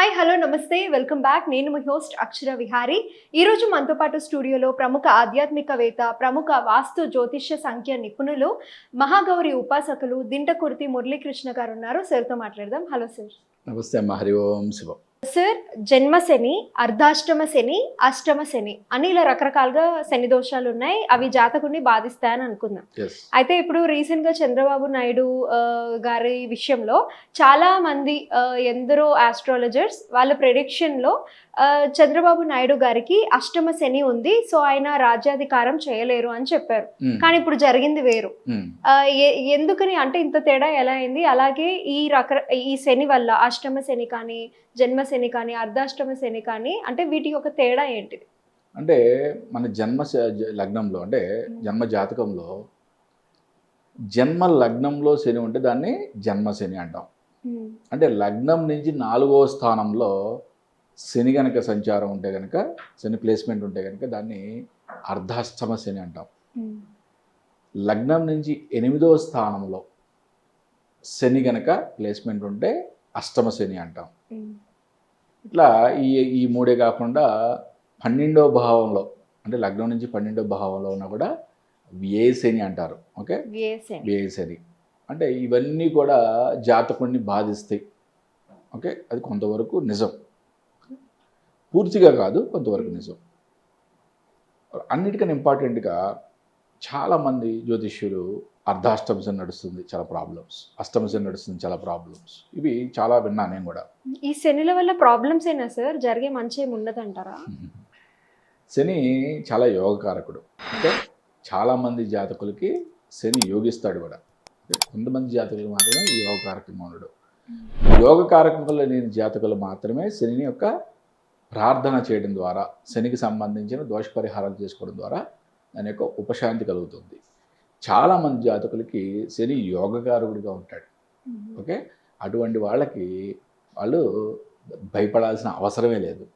Hi hello నమస్తే. Welcome back నేను మీ హోస్ట్ అక్షర విహారి. ఈ రోజు మనతో పాటు స్టూడియోలో ప్రముఖ ఆధ్యాత్మికవేత్త ప్రముఖ వాస్తు జ్యోతిష్య సంఖ్య నిపుణులు మహాగౌరి ఉపాసకులు దింటకుర్తి మురళీకృష్ణ గారు ఉన్నారు. సార్తో మాట్లాడదాం. హలో సార్ నమస్తే అమ్మ హరి ఓం శివం సార్ జన్మ శని అర్ధాష్టమ శని అష్టమ శని అని ఇలా రకరకాలుగా శని దోషాలు ఉన్నాయి. అవి జాతకుడిని బాధిస్తాయని అనుకుందాం. అయితే ఇప్పుడు రీసెంట్గా చంద్రబాబు నాయుడు ఆ, గారి విషయంలో చాలా మంది ఆ, ఎందరో ఆస్ట్రాలజర్స్ వాళ్ళ ప్రెడిక్షన్లో ఆ, చంద్రబాబు నాయుడు గారికి అష్టమ శని ఉంది. సో ఆయన రాజ్యాధికారం చేయలేరు అని చెప్పారు. కానీ ఇప్పుడు జరిగింది వేరు. ఆ, ఎ- ఎందుకని? అంటే ఇంత తేడా ఎలా అయింది? అలాగే ఈ రక ఈ శని వల్ల అష్టమ శని కానీ జన్మ శని కానీ అర్ధాష్టమ శని కానీ అంటే వీటి యొక్క తేడా ఏంటిది? అంటే మన జన్మ లగ్నంలో అంటే జన్మ జాతకంలో జన్మ లగ్నంలో శని ఉంటే దాన్ని జన్మ శని అంటాం. అంటే లగ్నం నుంచి నాలుగో స్థానంలో శని గనక సంచారం ఉంటే గనక శని ప్లేస్మెంట్ ఉంటే గనక దాన్ని అర్ధాష్టమ శని అంటాం. లగ్నం నుంచి ఎనిమిదో స్థానంలో శని గనక ప్లేస్మెంట్ ఉంటే అష్టమ శని అంటాం ఇట్లా ఈ ఈ మూడే కాకుండా పన్నెండో భావంలో అంటే లగ్నం నుంచి పన్నెండో భావంలో ఉన్నా కూడా వ్యయ శని అంటారు. ఓకే? వ్యయ శని. వ్యయ శని. అంటే ఇవన్నీ కూడా జాతకుడిని బాధిస్తాయి. ఓకే? అది కొంతవరకు నిజం. పూర్తిగా కాదు కొంతవరకు నిజం. అన్నిటికన్నా ఇంపార్టెంట్గా చాలామంది జ్యోతిష్యులు అర్ధాష్టమ శని నడుస్తుంది చాలా ప్రాబ్లమ్స్ అష్టమ శని నడుస్తుంది చాలా ప్రాబ్లమ్స్ ఇవి చాలా విన్నా నేను కూడా. ఈ శనిల వల్ల ప్రాబ్లమ్స్ అయినా సార్ జరిగే మంచి ఉండదంటారా? శని చాలా యోగకారకుడు. అంటే చాలామంది జాతకులకి శని యోగిస్తాడు కూడా. కొంతమంది జాతకులు మాత్రమే ఈ యోగకారకంగా ఉండడు యోగకారకంలో లేని జాతకులు మాత్రమే శనిని యొక్క ప్రార్థన చేయడం ద్వారా శనికి సంబంధించిన దోష పరిహారాలు చేసుకోవడం ద్వారా దాని యొక్క ఉపశాంతి కలుగుతుంది. చాలామంది జాతకులకి శని యోగకారకుడిగా ఉంటాడు. ఓకే? అటువంటి వాళ్ళకి వాళ్ళు భయపడాల్సిన అవసరమే లేదు.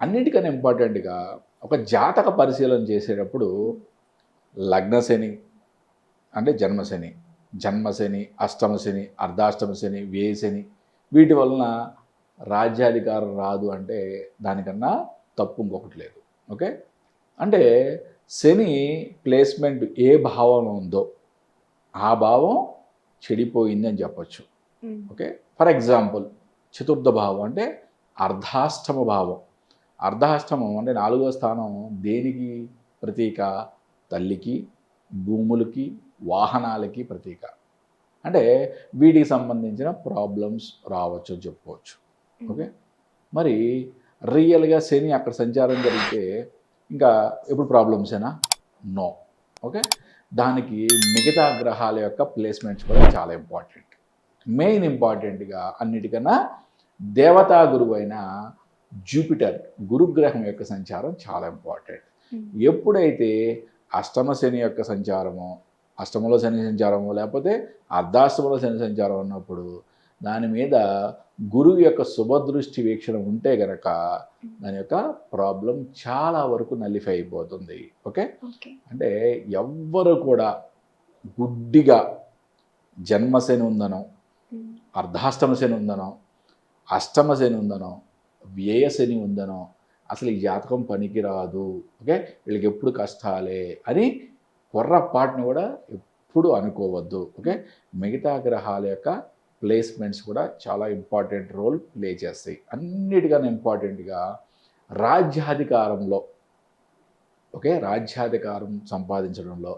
అన్నిటికన్నా ఇంపార్టెంట్గా ఒక జాతక పరిశీలన చేసేటప్పుడు లగ్న శని అంటే జన్మశని జన్మశని అష్టమ శని అర్ధాష్టమ శని వ్యయ శని వీటి వలన రాజ్యాధికారం రాదు అంటే దానికన్నా తప్పు ఇంకొకటి లేదు. ఓకే? అంటే శని ప్లేస్మెంట్ ఏ భావంలో ఉందో ఆ భావం చెడిపోయింది అని చెప్పొచ్చు ఓకే? ఫర్ ఎగ్జాంపుల్ చతుర్థ భావం అంటే అర్ధాష్టమ భావం. అర్ధాష్టమం అంటే నాలుగో స్థానం దేనికి ప్రతీక? తల్లికి భూములకి వాహనాలకి ప్రతీక. అంటే వీటికి సంబంధించిన ప్రాబ్లమ్స్ రావచ్చు అని చెప్పుకోవచ్చు. ఓకే? మరి రియల్గా శని అక్కడ సంచారం జరిగితే ఇంకా ఎప్పుడు ప్రాబ్లమ్సేనా నో ఓకే దానికి మిగతా గ్రహాల యొక్క ప్లేస్మెంట్స్ కూడా చాలా ఇంపార్టెంట్ మెయిన్ ఇంపార్టెంట్గా అన్నిటికన్నా దేవతా గురువు అయిన జూపిటర్ గురుగ్రహం యొక్క సంచారం చాలా ఇంపార్టెంట్ ఎప్పుడైతే అష్టమ శని యొక్క సంచారము అష్టమలో శని సంచారము లేకపోతే అర్ధాష్టమలో శని సంచారం ఉన్నప్పుడు దాని మీద గురువు యొక్క శుభదృష్టి వీక్షణ ఉంటే గనక దాని యొక్క ప్రాబ్లం చాలా వరకు నలిఫై అయిపోతుంది. ఓకే? అంటే ఎవ్వరు కూడా గుడ్డిగా జన్మశని ఉందనో అర్ధాష్టమ శని ఉందనో అష్టమ శని ఉందనో వ్యయ శని ఉందనో అసలు ఈ జాతకం పనికిరాదు. ఓకే? వీళ్ళకి ఎప్పుడు కష్టాలే అని పొర్రపాటును కూడా ఎప్పుడు అనుకోవద్దు. ఓకే? మిగతా గ్రహాల యొక్క ప్లేస్మెంట్స్ కూడా చాలా ఇంపార్టెంట్ రోల్ ప్లే చేస్తాయి. అన్నిటికన్నా ఇంపార్టెంట్గా రాజ్యాధికారంలో ఓకే? రాజ్యాధికారం సంపాదించడంలో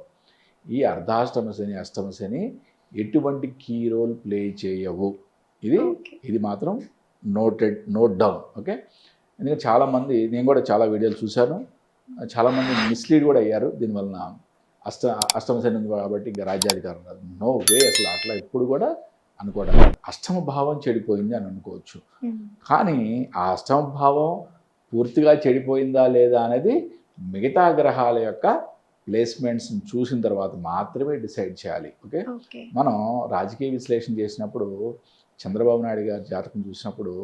ఈ అర్ధాష్టమ శని అష్టమ శని ఎటువంటి కీ రోల్ ప్లే చేయవు. ఇది ఇది మాత్రం నోటెడ్ నోట్ డౌన్ ఓకే? ఎందుకంటే చాలామంది నేను కూడా చాలా వీడియోలు చూశాను. చాలామంది మిస్లీడ్ కూడా అయ్యారు. దీనివలన అష్ట అష్టమ శని ఉంది కాబట్టి ఇంకా రాజ్యాధికారం కాదు నో వే అసలు అట్లా ఎప్పుడు కూడా అనుకోవడం. అష్టమ భావం చెడిపోయింది అని అనుకోవచ్చు. కానీ ఆ అష్టమ భావం పూర్తిగా చెడిపోయిందా లేదా అనేది మిగతా గ్రహాల యొక్క ప్లేస్మెంట్స్ని చూసిన తర్వాత మాత్రమే డిసైడ్ చేయాలి. ఓకే? ఓకే. మనం రాజకీయ విశ్లేషణ చేసినప్పుడు చంద్రబాబు నాయుడు గారి జాతకం చూసినప్పుడు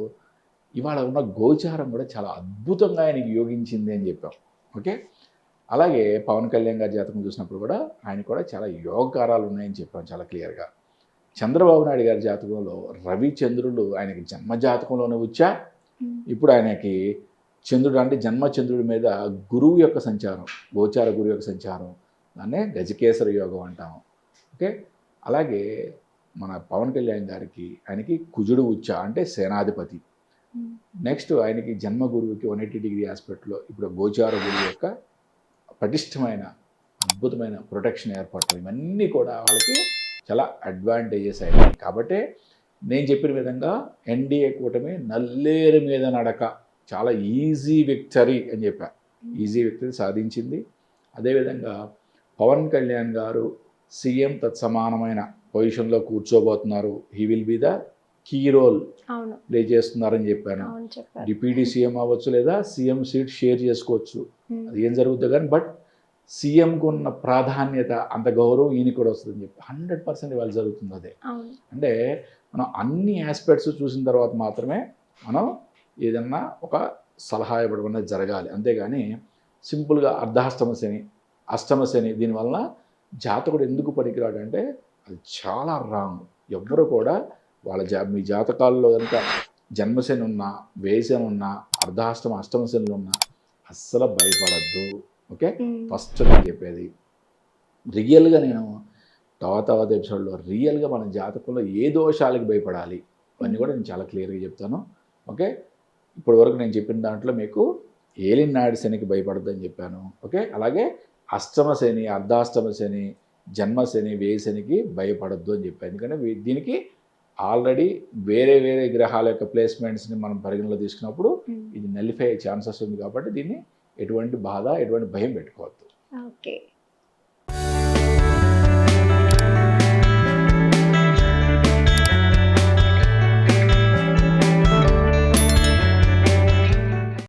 ఇవాళ ఉన్న గోచారం కూడా చాలా అద్భుతంగా ఆయనకి యోగించింది అని చెప్పాం. ఓకే? అలాగే పవన్ కళ్యాణ్ గారి జాతకం చూసినప్పుడు కూడా ఆయన కూడా చాలా యోగకారాలు ఉన్నాయని చెప్పాం చాలా క్లియర్గా. చంద్రబాబు నాయుడు గారి జాతకంలో రవిచంద్రుడు ఆయనకి జన్మ జాతకంలోనే వచ్చా? ఇప్పుడు ఆయనకి చంద్రుడు అంటే జన్మచంద్రుడి మీద గురువు యొక్క సంచారం గోచార గురువు యొక్క సంచారం దాన్నే గజకేసర యోగం అంటాము. ఓకే? అలాగే మన పవన్ కళ్యాణ్ గారికి ఆయనకి కుజుడు ఉచ్చ అంటే సేనాధిపతి. నెక్స్ట్ ఆయనకి జన్మ గురువుకి వన్ ఎయిటీ డిగ్రీ ఆస్పెక్ట్లో ఇప్పుడు గోచార గురువు యొక్క పటిష్టమైన అద్భుతమైన ప్రొటెక్షన్ ఏర్పడటం ఇవన్నీ కూడా వాళ్ళకి చాలా అడ్వాంటేజెస్ అయినాయి. కాబట్టి నేను చెప్పిన విధంగా ఎన్డీఏ కూటమి నల్లేరు మీద నడక చాలా ఈజీ విక్టరీ అని చెప్పా. ఈజీ విక్టరీ సాధించింది. అదేవిధంగా పవన్ కళ్యాణ్ గారు సీఎం తత్సమానమైన పొజిషన్లో కూర్చోబోతున్నారు. He will be the key role play చేస్తున్నారని చెప్పాను. చెప్పారు. డిప్యూటీ సీఎం అవ్వచ్చు లేదా సీఎం సీట్ షేర్ చేసుకోవచ్చు. అది ఏం జరుగుతుంది కానీ బట్ సీఎంకు ఉన్న ప్రాధాన్యత అంత గౌరవం ఈయనకి కూడా వస్తుందని చెప్పి హండ్రెడ్ పర్సెంట్ ఇవాళ జరుగుతుంది అదే. అంటే మనం అన్ని ఆస్పెక్ట్స్ చూసిన తర్వాత మాత్రమే మనం ఏదన్నా ఒక సలహా ఇవ్వడం అనేది జరగాలి. అంతేగాని సింపుల్గా అర్ధాష్టమ శని అష్టమ శని దీనివల్ల జాతకుడు ఎందుకు పనికిరాడు అంటే అది చాలా రాంగ్ ఎవ్వరు కూడా వాళ్ళ జా మీ జాతకాల్లో కనుక జన్మశని ఉన్నా వేసని ఉన్నా అర్ధాష్టమ అష్టమ శనులు ఉన్నా అస్సలు భయపడద్దు. ఓకే. ఫస్ట్ నేను చెప్పేది రియల్గా నేను తర్వాత తర్వాత ఎపిసోడ్లో రియల్గా మన జాతకంలో ఏ దోషాలకు భయపడాలి అవన్నీ కూడా నేను చాలా క్లియర్గా చెప్తాను. ఓకే? ఇప్పటి వరకు నేను చెప్పిన దాంట్లో మీకు ఏలినాడు శనికి భయపడద్దని చెప్పాను. ఓకే? అలాగే అష్టమ శని అర్ధాష్టమ శని జన్మ శని వేయి శనికి భయపడద్దు అని చెప్పాను. ఎందుకంటే దీనికి ఆల్రెడీ వేరే వేరే గ్రహాల యొక్క ప్లేస్మెంట్స్ని మనం పరిగణలో తీసుకున్నప్పుడు. ఇది నలిఫై ఛాన్సెస్ ఉంది కాబట్టి దీన్ని ఎటువంటి బాధ ఎటువంటి భయం పెట్టుకోవద్దు. ఓకే.